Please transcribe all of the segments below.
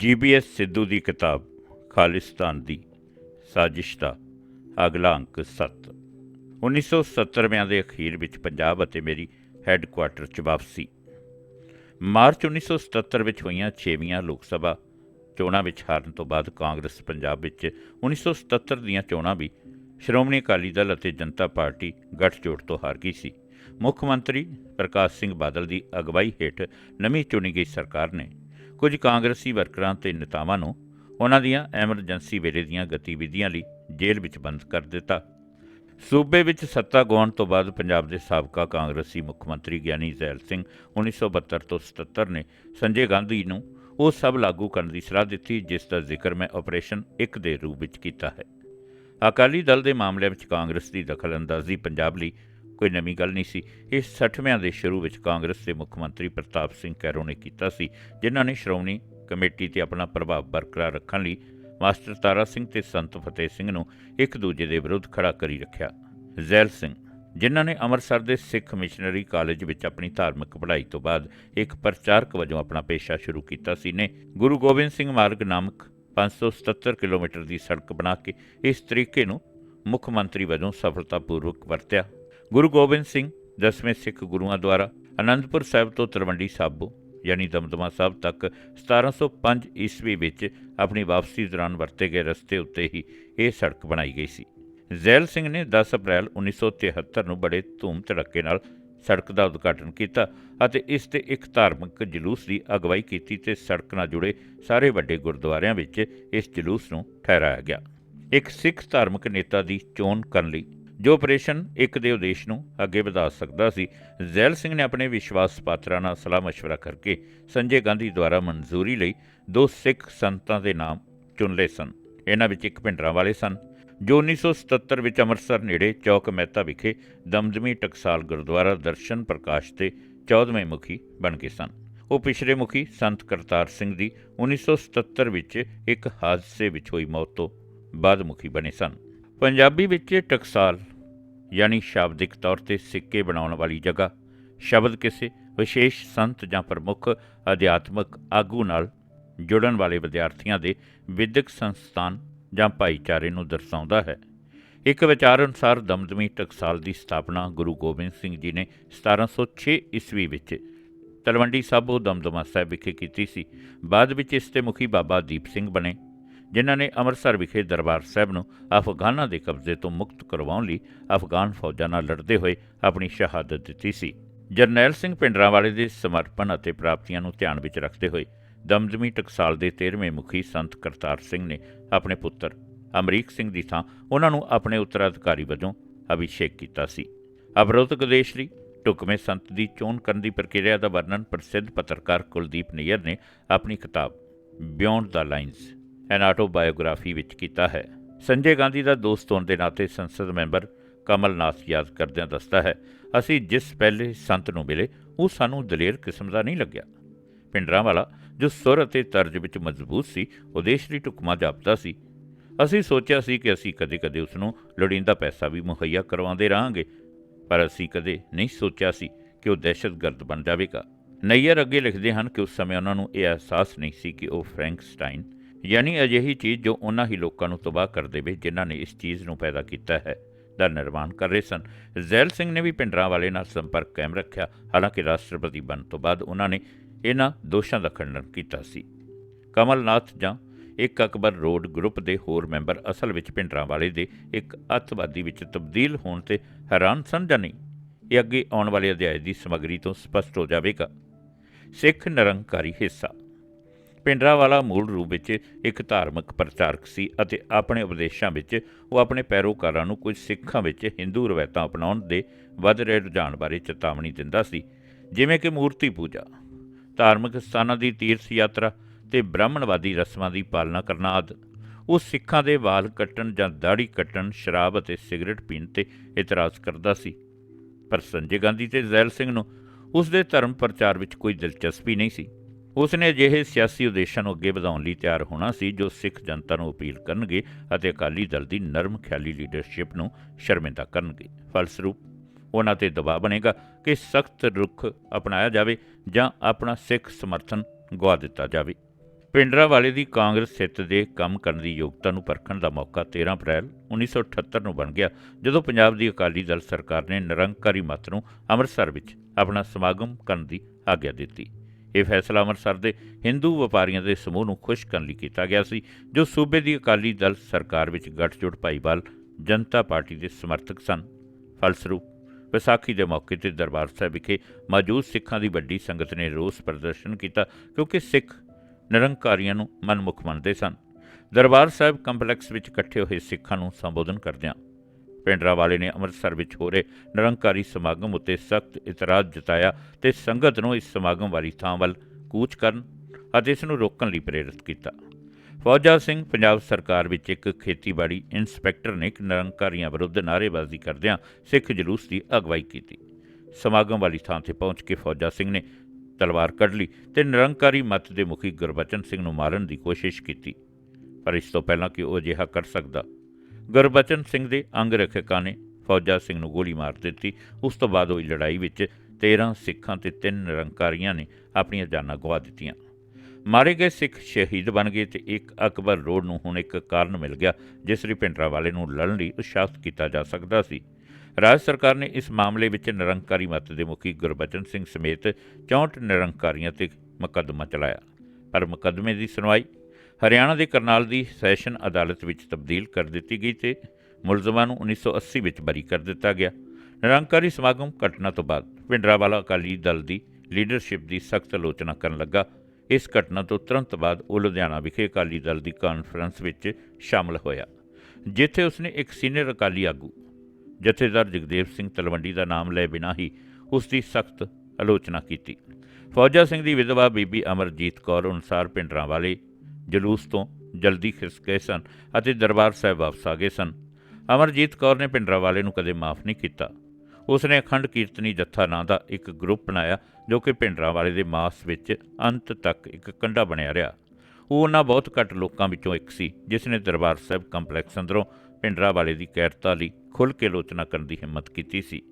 ਜੀਬੀਐਸ ਸਿੱਧੂ ਦੀ ਕਿਤਾਬ, ਖਾਲਿਸਤਾਨ ਦੀ ਸਾਜ਼ਿਸ਼ ਦਾ ਅਗਲਾ ਅੰਕ 7 1970ਵਿਆਂ ਦੇ ਅਖੀਰ ਵਿੱਚ ਪੰਜਾਬ ਅਤੇ ਮੇਰੀ ਹੈੱਡਕੁਆਰਟਰ 'ਚ ਵਾਪਸੀ। ਮਾਰਚ 1977 ਵਿੱਚ ਹੋਈਆਂ 6ਵੀਆਂ ਲੋਕ ਸਭਾ ਚੋਣਾਂ ਵਿੱਚ ਹਾਰਨ ਤੋਂ ਬਾਅਦ ਕਾਂਗਰਸ ਪੰਜਾਬ ਵਿੱਚ 1977 ਦੀਆਂ ਚੋਣਾਂ ਵੀ ਸ਼੍ਰੋਮਣੀ ਅਕਾਲੀ ਦਲ ਅਤੇ ਜਨਤਾ ਪਾਰਟੀ ਗੱਠਜੋੜ ਤੋਂ ਹਾਰ ਗਈ ਸੀ। ਮੁੱਖ ਮੰਤਰੀ ਪ੍ਰਕਾਸ਼ ਸਿੰਘ ਬਾਦਲ ਦੀ ਅਗਵਾਈ ਹੇਠ ਨਵੀਂ ਚੁਣੀ ਗਈ ਸਰਕਾਰ ਨੇ ਕੁਝ ਕਾਂਗਰਸੀ ਵਰਕਰਾਂ ਤੇ ਨੇਤਾਵਾਂ ਨੂੰ ਉਹਨਾਂ ਦੀਆਂ ਐਮਰਜੈਂਸੀ ਵੇਲੇ ਦੀਆਂ ਗਤੀਵਿਧੀਆਂ ਲਈ ਜੇਲ੍ਹ ਵਿੱਚ ਬੰਦ ਕਰ ਦਿੱਤਾ। ਸੂਬੇ ਵਿੱਚ ਸੱਤਾ ਗਵਾਉਣ ਤੋਂ ਬਾਅਦ ਪੰਜਾਬ ਦੇ ਸਾਬਕਾ ਕਾਂਗਰਸੀ ਮੁੱਖ ਮੰਤਰੀ ਗਿਆਨੀ ਜ਼ੈਲ ਸਿੰਘ 1972 ਤੋਂ 77 ਨੇ ਸੰਜੇ ਗਾਂਧੀ ਨੂੰ ਉਹ ਸਭ ਲਾਗੂ ਕਰਨ ਦੀ ਸਲਾਹ ਦਿੱਤੀ, ਜਿਸ ਦਾ ਜ਼ਿਕਰ ਮੈਂ ਆਪਰੇਸ਼ਨ 1 ਦੇ ਰੂਪ ਵਿੱਚ ਕੀਤਾ ਹੈ। ਅਕਾਲੀ ਦਲ ਦੇ ਮਾਮਲਿਆਂ ਵਿੱਚ ਕਾਂਗਰਸ ਦੀ ਦਖਲਅੰਦਾਜ਼ੀ ਪੰਜਾਬ ਲਈ ਕੋਈ ਨਵੀਂ ਗੱਲ ਨਹੀਂ ਸੀ। ਇਹ 60ਵਿਆਂ ਦੇ ਸ਼ੁਰੂ ਵਿੱਚ ਕਾਂਗਰਸ ਦੇ ਮੁੱਖ ਮੰਤਰੀ ਪ੍ਰਤਾਪ ਸਿੰਘ ਕੈਰੋ ਨੇ ਕੀਤਾ ਸੀ, ਜਿਨ੍ਹਾਂ ਨੇ ਸ਼੍ਰੋਮਣੀ ਕਮੇਟੀ ਤੇ ਆਪਣਾ ਪ੍ਰਭਾਵ ਬਰਕਰਾਰ ਰੱਖਣ ਲਈ ਮਾਸਟਰ ਤਾਰਾ ਸਿੰਘ ਤੇ ਸੰਤ ਫਤਿਹ ਸਿੰਘ ਨੂੰ ਇੱਕ ਦੂਜੇ ਦੇ ਵਿਰੁੱਧ ਖੜਾ ਕਰੀ ਰੱਖਿਆ। ਜ਼ੈਲ ਸਿੰਘ, ਜਿਨ੍ਹਾਂ ਨੇ ਅੰਮ੍ਰਿਤਸਰ ਦੇ ਸਿੱਖ ਮਿਸ਼ਨਰੀ ਕਾਲਜ ਵਿੱਚ ਆਪਣੀ ਧਾਰਮਿਕ ਪੜ੍ਹਾਈ ਤੋਂ ਬਾਅਦ ਇੱਕ ਪ੍ਰਚਾਰਕ ਵਜੋਂ ਆਪਣਾ ਪੇਸ਼ਾ ਸ਼ੁਰੂ ਕੀਤਾ ਸੀ, ਨੇ ਗੁਰੂ ਗੋਬਿੰਦ ਸਿੰਘ ਮਾਰਗ ਨਾਮਕ 577 ਕਿਲੋਮੀਟਰ ਦੀ ਸੜਕ ਬਣਾ ਕੇ ਇਸ ਤਰੀਕੇ ਨੂੰ ਮੁੱਖ ਮੰਤਰੀ ਵਜੋਂ ਸਫਲਤਾਪੂਰਵਕ ਵਰਤਿਆ। ਗੁਰੂ ਗੋਬਿੰਦ ਸਿੰਘ, ਦਸਵੇਂ ਸਿੱਖ ਗੁਰੂਆਂ ਦੁਆਰਾ ਅਨੰਦਪੁਰ ਸਾਹਿਬ ਤੋਂ ਤਲਵੰਡੀ ਸਾਬੋ, ਯਾਨੀ ਦਮਦਮਾ ਸਾਹਿਬ ਤੱਕ 1705 ਈਸਵੀ ਵਿੱਚ ਆਪਣੀ ਵਾਪਸੀ ਦੌਰਾਨ ਵਰਤੇ ਗਏ ਰਸਤੇ ਉੱਤੇ ਹੀ ਇਹ ਸੜਕ ਬਣਾਈ ਗਈ ਸੀ। ਜ਼ੈਲ ਸਿੰਘ ਨੇ 10 ਅਪ੍ਰੈਲ 1973 ਨੂੰ ਬੜੇ ਧੂਮ ਧੜੱਕੇ ਨਾਲ ਸੜਕ ਦਾ ਉਦਘਾਟਨ ਕੀਤਾ ਅਤੇ ਇਸ ਤੇ ਇੱਕ ਧਾਰਮਿਕ ਜਲੂਸ ਦੀ ਅਗਵਾਈ ਕੀਤੀ ਤੇ ਸੜਕ ਨਾਲ ਜੁੜੇ ਸਾਰੇ ਵੱਡੇ ਗੁਰਦੁਆਰਿਆਂ ਵਿੱਚ ਇਸ ਜਲੂਸ ਨੂੰ ਠਹਿਰਾਇਆ ਗਿਆ। ਇੱਕ ਸਿੱਖ ਧਾਰਮਿਕ ਨੇਤਾ ਦੀ ਚੋਣ ਕਰਨ ਲਈ ਜੋ ਆਪਰੇਸ਼ਨ ਇੱਕ ਦੇ ਉਦੇਸ਼ ਨੂੰ ਅੱਗੇ ਵਧਾ ਸਕਦਾ ਸੀ। ਜ਼ੈਲ ਸਿੰਘ ਨੇ ਆਪਣੇ ਵਿਸ਼ਵਾਸ ਪਾਤਰਾਂ ਨਾਲ ਸਲਾਹ مشਵਰਾ ਕਰਕੇ ਸੰਜੇ ਗਾਂਧੀ ਦੁਆਰਾ ਮਨਜ਼ੂਰੀ ਲਈ ਦੋ ਸਿੱਖ ਸੰਤਾਂ ਦੇ ਨਾਮ ਚੁਣ ਲਏ ਸਨ। ਇਹਨਾਂ ਵਿੱਚ ਇੱਕ ਭਿੰਡਰਾਂ ਵਾਲੇ ਸਨ। ਜੋ 1977 ਵਿੱਚ ਅੰਮ੍ਰਿਤਸਰ ਨੇੜੇ ਚੌਕ ਮਹਿਤਾ ਵਿਖੇ ਦਮਦਮੀ ਟਕਸਾਲ ਗੁਰਦੁਆਰਾ ਦਰਸ਼ਨ ਪ੍ਰਕਾਸ਼ ਤੇ 14ਵੇਂ ਮੁਖੀ ਬਣ ਗਏ ਸਨ। ਉਹ ਪਿਛਲੇ ਮੁਖੀ ਸੰਤ ਕਰਤਾਰ ਸਿੰਘ ਦੀ 1977 ਵਿੱਚ ਇੱਕ ਹਾਦਸੇ ਵਿੱਚ ਹੋਈ ਮੌਤ ਤੋਂ ਬਾਅਦ ਮੁਖੀ ਬਣੇ ਸਨ। ਪੰਜਾਬੀ ਵਿੱਚ ਟਕਸਾਲ ਯਾਨੀ ਸ਼ਾਬਦਿਕ ਤੌਰ ਤੇ ਸਿੱਕੇ ਬਣਾਉਣ ਵਾਲੀ ਜਗ੍ਹਾ। ਸ਼ਬਦ ਕਿਸੇ ਵਿਸ਼ੇਸ਼ ਸੰਤ ਜਾਂ ਪ੍ਰਮੁੱਖ ਅਧਿਆਤਮਕ ਆਗੂ ਨਾਲ ਜੁੜਨ ਵਾਲੇ ਵਿਦਿਆਰਥੀਆਂ ਦੇ ਵਿਦਿਅਕ ਸੰਸਥਾਨ ਜਾਂ ਭਾਈਚਾਰੇ ਨੂੰ ਦਰਸਾਉਂਦਾ ਹੈ। ਇੱਕ ਵਿਚਾਰ ਅਨੁਸਾਰ ਦਮਦਮੀ ਟਕਸਾਲ ਦੀ ਸਥਾਪਨਾ ਗੁਰੂ ਗੋਬਿੰਦ ਸਿੰਘ ਜੀ ਨੇ 1706 ਈਸਵੀ ਵਿੱਚ ਤਲਵੰਡੀ ਸਾਬੋ ਦਮਦਮਾ ਸਾਹਿਬ ਵਿਖੇ ਕੀਤੀ ਸੀ। ਬਾਅਦ ਵਿੱਚ ਇਸ ਦੇ ਮੁਖੀ ਬਾਬਾ ਦੀਪ ਸਿੰਘ ਬਣੇ। ਜਿਨ੍ਹਾਂ ਨੇ ਅੰਮ੍ਰਿਤਸਰ ਵਿਖੇ ਦਰਬਾਰ ਸਾਹਿਬ ਨੂੰ ਅਫਗਾਨਾਂ ਦੇ ਕਬਜ਼ੇ ਤੋਂ ਮੁਕਤ ਕਰਵਾਉਣ ਲਈ ਅਫਗਾਨ ਫੌਜਾਂ ਨਾਲ ਲੜਦੇ ਹੋਏ ਆਪਣੀ ਸ਼ਹਾਦਤ ਦਿੱਤੀ ਸੀ। ਜਰਨੈਲ ਸਿੰਘ ਪਿੰਡਰਾਂਵਾਲੇ ਦੇ ਸਮਰਪਣ ਅਤੇ ਪ੍ਰਾਪਤੀਆਂ ਨੂੰ ਧਿਆਨ ਵਿੱਚ ਰੱਖਦੇ ਹੋਏ ਦਮਦਮੀ ਟਕਸਾਲ ਦੇ 13ਵੇਂ ਮੁਖੀ ਸੰਤ ਕਰਤਾਰ ਸਿੰਘ ਨੇ ਆਪਣੇ ਪੁੱਤਰ ਅਮਰੀਕ ਸਿੰਘ ਦੀ ਥਾਂ ਉਹਨਾਂ ਨੂੰ ਆਪਣੇ ਉੱਤਰਾਧਿਕਾਰੀ ਵਜੋਂ ਅਭਿਸ਼ੇਕ ਕੀਤਾ ਸੀ। ਅਵਰੋਧਕ ਦੇਸ਼ ਲਈ ਟੁਕਵੇਂ ਸੰਤ ਦੀ ਚੋਣ ਕਰਨ ਦੀ ਪ੍ਰਕਿਰਿਆ ਦਾ ਵਰਣਨ ਪ੍ਰਸਿੱਧ ਪੱਤਰਕਾਰ ਕੁਲਦੀਪ ਨਈਅਰ ਨੇ ਆਪਣੀ ਕਿਤਾਬ beyond the lines an autobiography ਵਿੱਚ ਕੀਤਾ ਹੈ। ਸੰਜੇ ਗਾਂਧੀ ਦਾ ਦੋਸਤ ਹੋਣ ਦੇ ਨਾਤੇ ਸੰਸਦ ਮੈਂਬਰ ਕਮਲਨਾਥ ਯਾਦ ਕਰਦਿਆਂ ਦੱਸਦਾ ਹੈ, ਅਸੀਂ ਜਿਸ ਪਹਿਲੇ ਸੰਤ ਨੂੰ ਮਿਲੇ, ਉਹ ਸਾਨੂੰ ਦਲੇਰ ਕਿਸਮ ਦਾ ਨਹੀਂ ਲੱਗਿਆ। ਪਿੰਡਰਾਂ ਵਾਲਾ ਜੋ ਸੁਰ ਅਤੇ ਤਰਜ ਵਿੱਚ ਮਜ਼ਬੂਤ ਸੀ ਉਹ ਲਈ ਟੁਕਮਾ ਜਾਪਦਾ ਸੀ। ਅਸੀਂ ਸੋਚਿਆ ਸੀ ਕਿ ਅਸੀਂ ਕਦੇ-ਕਦੇ ਉਸ ਨੂੰ ਲੋੜੀਂਦਾ ਪੈਸਾ ਵੀ ਮੁਹੱਈਆ ਕਰਵਾਉਂਦੇ ਰਹਾਂਗੇ, ਪਰ ਅਸੀਂ ਕਦੇ ਨਹੀਂ ਸੋਚਿਆ ਸੀ ਕਿ ਉਹ ਦਹਿਸ਼ਤਗਰਦ ਬਣ ਜਾਵੇਗਾ। ਨਈਅਰ ਅੱਗੇ ਲਿਖਦੇ ਹਨ ਕਿ ਉਸ ਸਮੇਂ ਉਹਨਾਂ ਨੂੰ ਇਹ ਅਹਿਸਾਸ ਨਹੀਂ ਸੀ ਕਿ ਉਹ ਫ੍ਰੈਂਕਸਟਾਈਨ ਯਾਨੀ ਅਜਿਹੀ ਚੀਜ਼ ਜੋ ਉਹਨਾਂ ਹੀ ਲੋਕਾਂ ਨੂੰ ਤਬਾਹ ਕਰ ਦੇਵੇ, ਜਿਨ੍ਹਾਂ ਨੇ ਇਸ ਚੀਜ਼ ਨੂੰ ਪੈਦਾ ਕੀਤਾ ਹੈ, ਦਾ ਨਿਰਮਾਣ ਕਰ ਰਹੇ ਸਨ। ਜ਼ੈਲ ਸਿੰਘ ਨੇ ਵੀ ਪਿੰਡਰਾਂ ਵਾਲੇ ਨਾਲ ਸੰਪਰਕ ਕਾਇਮ ਰੱਖਿਆ। ਹਾਲਾਂਕਿ ਰਾਸ਼ਟਰਪਤੀ ਬਣਨ ਤੋਂ ਬਾਅਦ ਉਹਨਾਂ ਨੇ ਇਹਨਾਂ ਦੋਸ਼ਾਂ ਦਾ ਖੰਡਨ ਕੀਤਾ ਸੀ। ਕਮਲਨਾਥ ਜਾਂ ਇੱਕ ਅਕਬਰ ਰੋਡ ਗਰੁੱਪ ਦੇ ਹੋਰ ਮੈਂਬਰ ਅਸਲ ਵਿੱਚ ਪਿੰਡਰਾਂ ਵਾਲੇ ਦੇ ਇੱਕ ਅੱਤਵਾਦੀ ਵਿੱਚ ਤਬਦੀਲ ਹੋਣ ਤੇ ਹੈਰਾਨ ਸਨ ਜਾਂ ਨਹੀਂ? ਇਹ ਅੱਗੇ ਆਉਣ ਵਾਲੇ ਅਧਿਆਇ ਦੀ ਸਮੱਗਰੀ ਤੋਂ ਸਪਸ਼ਟ ਹੋ ਜਾਵੇਗਾ। ਸਿੱਖ ਨਿਰੰਕਾਰੀ ਹਿੱਸਾ ਪਿੰਡਰਾਵਾਲਾ ਮੂਲ ਰੂਪ ਵਿੱਚ ਇੱਕ ਧਾਰਮਿਕ ਪ੍ਰਚਾਰਕ ਸੀ ਅਤੇ ਆਪਣੇ ਉਪਦੇਸ਼ਾਂ ਵਿੱਚ ਉਹ ਆਪਣੇ ਪੈਰੋਕਾਰਾਂ ਨੂੰ ਕੁਝ ਸਿੱਖਾਂ ਵਿੱਚ ਹਿੰਦੂ ਰਵਾਇਤਾਂ ਅਪਣਾਉਣ ਦੇ ਵੱਧ ਰਹੇ ਰੁਝਾਨ ਬਾਰੇ ਚੇਤਾਵਨੀ ਦਿੰਦਾ ਸੀ, ਜਿਵੇਂ ਕਿ ਮੂਰਤੀ ਪੂਜਾ, ਧਾਰਮਿਕ ਸਥਾਨਾਂ ਦੀ ਤੀਰਥ ਯਾਤਰਾ ਤੇ ਬ੍ਰਾਹਮਣਵਾਦੀ ਰਸਮਾਂ ਦੀ ਪਾਲਣਾ ਕਰਨਾ ਆਦਿ। ਉਹ ਸਿੱਖਾਂ ਦੇ ਵਾਲ ਕੱਟਣ ਜਾਂ ਦਾੜੀ ਕੱਟਣ, ਸ਼ਰਾਬ ਅਤੇ ਸਿਗਰਟ ਪੀਣ ਤੇ ਇਤਰਾਜ਼ ਕਰਦਾ ਸੀ। ਪਰ ਸੰਜੇ ਗਾਂਧੀ ਤੇ ਜ਼ੈਲ ਸਿੰਘ ਨੂੰ ਉਸ ਦੇ ਧਰਮ ਪ੍ਰਚਾਰ ਵਿੱਚ ਕੋਈ ਦਿਲਚਸਪੀ ਨਹੀਂ ਸੀ। ਉਸ ਨੇ ਅਜਿਹੇ ਸਿਆਸੀ ਉਦੇਸ਼ਾਂ ਨੂੰ ਅੱਗੇ ਵਧਾਉਣ ਲਈ ਤਿਆਰ ਹੋਣਾ ਸੀ, ਜੋ ਸਿੱਖ ਜਨਤਾ ਨੂੰ ਅਪੀਲ ਕਰਨਗੇ ਅਤੇ ਅਕਾਲੀ ਦਲ ਦੀ ਨਰਮ ਖਿਆਲੀ ਲੀਡਰਸ਼ਿਪ ਨੂੰ ਸ਼ਰਮਿੰਦਾ ਕਰਨਗੇ। ਫਲਸਰੂਪ, ਉਹਨਾਂ ਤੇ ਦਬਾਅ ਬਣੇਗਾ ਕਿ ਸਖਤ ਰੁਖ ਅਪਣਾਇਆ ਜਾਵੇ ਜਾਂ ਆਪਣਾ ਸਿੱਖ ਸਮਰਥਨ ਗਵਾ ਦਿੱਤਾ ਜਾਵੇ। ਪਿੰਡਰਾ ਵਾਲੇ ਦੀ ਕਾਂਗਰਸ ਸਿੱਤ ਦੇ ਕੰਮ ਕਰਨ ਦੀ ਯੋਗਤਾ ਨੂੰ ਪਰਖਣ ਦਾ ਮੌਕਾ 13 ਅਪ੍ਰੈਲ 1978 ਨੂੰ ਬਣ ਗਿਆ, ਜਦੋਂ ਪੰਜਾਬ ਦੀ ਅਕਾਲੀ ਦਲ ਸਰਕਾਰ ਨੇ ਨਿਰੰਕਾਰੀ ਮਤ ਨੂੰ ਅੰਮ੍ਰਿਤਸਰ ਵਿੱਚ ਆਪਣਾ ਸਮਾਗਮ ਕਰਨ ਦੀ ਆਗਿਆ ਦਿੱਤੀ। ਇਹ ਫੈਸਲਾ ਅੰਮ੍ਰਿਤਸਰ ਦੇ ਹਿੰਦੂ ਵਪਾਰੀਆਂ ਦੇ ਸਮੂਹ ਨੂੰ ਖੁਸ਼ ਕਰਨ ਲਈ ਕੀਤਾ ਗਿਆ ਸੀ, ਜੋ ਸੂਬੇ ਦੀ ਅਕਾਲੀ ਦਲ ਸਰਕਾਰ ਵਿੱਚ ਗੱਠਜੋੜ ਭਾਈਵਾਲ ਜਨਤਾ ਪਾਰਟੀ ਦੇ ਸਮਰਥਕ ਸਨ। ਫਲਸਰੂਪ ਵਿਸਾਖੀ ਦੇ ਮੌਕੇ ਤੇ ਦਰਬਾਰ ਸਾਹਿਬ ਵਿਖੇ ਮੌਜੂਦ ਸਿੱਖਾਂ ਦੀ ਵੱਡੀ ਸੰਗਤ ਨੇ ਰੋਸ ਪ੍ਰਦਰਸ਼ਨ ਕੀਤਾ, ਕਿਉਂਕਿ ਸਿੱਖ ਨਿਰੰਕਾਰੀਆਂ ਨੂੰ ਮਨਮੁਖ ਮੰਨਦੇ ਸਨ। ਦਰਬਾਰ ਸਾਹਿਬ ਕੰਪਲੈਕਸ ਵਿੱਚ ਇਕੱਠੇ ਹੋਏ ਸਿੱਖਾਂ ਨੂੰ ਸੰਬੋਧਨ ਕਰਦਿਆਂ ਪਿੰਡਰਾ ਵਾਲੇ ਨੇ ਅੰਮ੍ਰਿਤਸਰ ਵਿੱਚ ਹੋ ਰਹੇ ਨਿਰੰਕਾਰੀ ਸਮਾਗਮ ਉੱਤੇ ਸਖਤ ਇਤਰਾਜ਼ ਜਤਾਇਆ ਤੇ ਸੰਗਤ ਨੂੰ ਇਸ ਸਮਾਗਮ ਵਾਲੀ ਥਾਂ ਵੱਲ ਕੂਚ ਕਰਨ ਅਤੇ ਇਸ ਨੂੰ ਰੋਕਣ ਲਈ ਪ੍ਰੇਰਿਤ ਕੀਤਾ। ਫੌਜਾ ਸਿੰਘ ਪੰਜਾਬ ਸਰਕਾਰ ਵਿੱਚ ਇੱਕ ਖੇਤੀਬਾੜੀ ਇੰਸਪੈਕਟਰ ਨੇ ਨਿਰੰਕਾਰੀਆਂ ਵਿਰੁੱਧ ਨਾਅਰੇਬਾਜ਼ੀ ਕਰਦਿਆਂ ਸਿੱਖ ਜਲੂਸ ਦੀ ਅਗਵਾਈ ਕੀਤੀ। ਸਮਾਗਮ ਵਾਲੀ ਥਾਂ ਤੇ ਪਹੁੰਚ ਕੇ ਫੌਜਾ ਸਿੰਘ ਨੇ ਤਲਵਾਰ ਕੱਢ ਲਈ ਤੇ ਨਿਰੰਕਾਰੀ ਮਤ ਦੇ ਮੁਖੀ ਗੁਰਬਚਨ ਸਿੰਘ ਨੂੰ ਮਾਰਨ ਦੀ ਕੋਸ਼ਿਸ਼ ਕੀਤੀ। ਪਰ ਇਸ ਤੋਂ ਪਹਿਲਾਂ ਕਿ ਉਹ ਅਜਿਹਾ ਕਰ ਸਕਦਾ ਗੁਰਬਚਨ ਸਿੰਘ ਦੇ ਅੰਗ ਰੱਖਿਅਕਾਂ ਨੇ ਫੌਜਾ ਸਿੰਘ ਨੂੰ ਗੋਲੀ ਮਾਰ ਦਿੱਤੀ। ਉਸ ਤੋਂ ਬਾਅਦ ਹੋਈ ਲੜਾਈ ਵਿੱਚ 13 ਸਿੱਖਾਂ ਤੇ 3 ਨਿਰੰਕਾਰੀਆਂ ਨੇ ਆਪਣੀਆਂ ਜਾਨਾਂ ਗਵਾ ਦਿੱਤੀਆਂ। ਮਾਰੇ ਗਏ ਸਿੱਖ ਸ਼ਹੀਦ ਬਣ ਗਏ ਤੇ ਇੱਕ ਅਕਬਰ ਰੋਡ ਨੂੰ ਹੁਣ ਇੱਕ ਕਾਰਨ ਮਿਲ ਗਿਆ, ਜਿਸ ਲਈ ਪਿੰਡਰਾ ਵਾਲੇ ਨੂੰ ਲੜਨ ਲਈ ਉਤਸ਼ਾਹਿਤ ਕੀਤਾ ਜਾ ਸਕਦਾ ਸੀ। ਰਾਜ ਸਰਕਾਰ ਨੇ ਇਸ ਮਾਮਲੇ ਵਿੱਚ ਨਿਰੰਕਾਰੀ ਮਤ ਦੇ ਮੁਖੀ ਗੁਰਬਚਨ ਸਿੰਘ ਸਮੇਤ 64 ਨਿਰੰਕਾਰੀਆਂ ਤੇ ਮੁਕੱਦਮਾ ਚਲਾਇਆ। ਪਰ ਮੁਕੱਦਮੇ ਦੀ ਸੁਣਵਾਈ ਹਰਿਆਣਾ ਦੇ ਕਰਨਾਲ ਦੀ ਸੈਸ਼ਨ ਅਦਾਲਤ ਵਿੱਚ ਤਬਦੀਲ ਕਰ ਦਿੱਤੀ ਗਈ ਤੇ ਮੁਲਜ਼ਮਾਂ ਨੂੰ 1980 ਵਿੱਚ ਬਰੀ ਕਰ ਦਿੱਤਾ ਗਿਆ। ਨਿਰੰਕਾਰੀ ਸਮਾਗਮ ਘਟਨਾ ਤੋਂ ਬਾਅਦ ਭਿੰਡਰਾਵਾਲਾ ਅਕਾਲੀ ਦਲ ਦੀ ਲੀਡਰਸ਼ਿਪ ਦੀ ਸਖਤ ਆਲੋਚਨਾ ਕਰਨ ਲੱਗਾ। ਇਸ ਘਟਨਾ ਤੋਂ ਤੁਰੰਤ ਬਾਅਦ ਉਹ ਲੁਧਿਆਣਾ ਵਿਖੇ ਅਕਾਲੀ ਦਲ ਦੀ ਕਾਨਫਰੰਸ ਵਿੱਚ ਸ਼ਾਮਲ ਹੋਇਆ, ਜਿੱਥੇ ਉਸਨੇ ਇੱਕ ਸੀਨੀਅਰ ਅਕਾਲੀ ਆਗੂ, ਜਥੇਦਾਰ ਜਗਦੇਵ ਸਿੰਘ ਤਲਵੰਡੀ ਦਾ ਨਾਮ ਲੈ ਬਿਨਾਂ ਹੀ ਉਸ ਦੀ ਸਖਤ ਆਲੋਚਨਾ ਕੀਤੀ। ਫੌਜਾ ਸਿੰਘ ਦੀ ਵਿਧਵਾ ਬੀਬੀ ਅਮਰਜੀਤ ਕੌਰ ਅਨੁਸਾਰ ਪਿੰਡਰਾਂ ਵਾਲੇ ਜਲੂਸ ਤੋਂ ਜਲਦੀ ਖਿਸਕ ਗਏ ਸਨ ਅਤੇ ਦਰਬਾਰ ਸਾਹਿਬ ਵਾਪਸ ਆ ਗਏ ਸਨ। ਅਮਰਜੀਤ ਕੌਰ ਨੇ ਪਿੰਡਰਾਂ ਵਾਲੇ ਨੂੰ ਕਦੇ ਮਾਫ ਨਹੀਂ ਕੀਤਾ। ਉਸ ਨੇ ਅਖੰਡ ਕੀਰਤਨੀ ਜੱਥਾ ਨਾਂ ਦਾ ਇੱਕ ਗਰੁੱਪ ਬਣਾਇਆ, ਜੋ ਕਿ ਪਿੰਡਰਾਂ ਵਾਲੇ ਦੇ ਮਾਸ ਵਿੱਚ ਅੰਤ ਤੱਕ ਇੱਕ ਕੰਡਾ ਬਣਿਆ ਰਿਹਾ। ਉਹ ਉਹਨਾਂ ਬਹੁਤ ਘੱਟ ਲੋਕਾਂ ਵਿੱਚੋਂ ਇੱਕ ਸੀ, ਜਿਸ ਨੇ ਦਰਬਾਰ ਸਾਹਿਬ ਕੰਪਲੈਕਸ ਅੰਦਰੋਂ ਪਿੰਡਰਾ ਵਾਲੇ ਦੀ ਕੈਰਤਾ ਲਈ ਖੁੱਲ੍ਹ ਕੇ ਆਲੋਚਨਾ ਕਰਨ ਦੀ ਹਿੰਮਤ ਕੀਤੀ ਸੀ।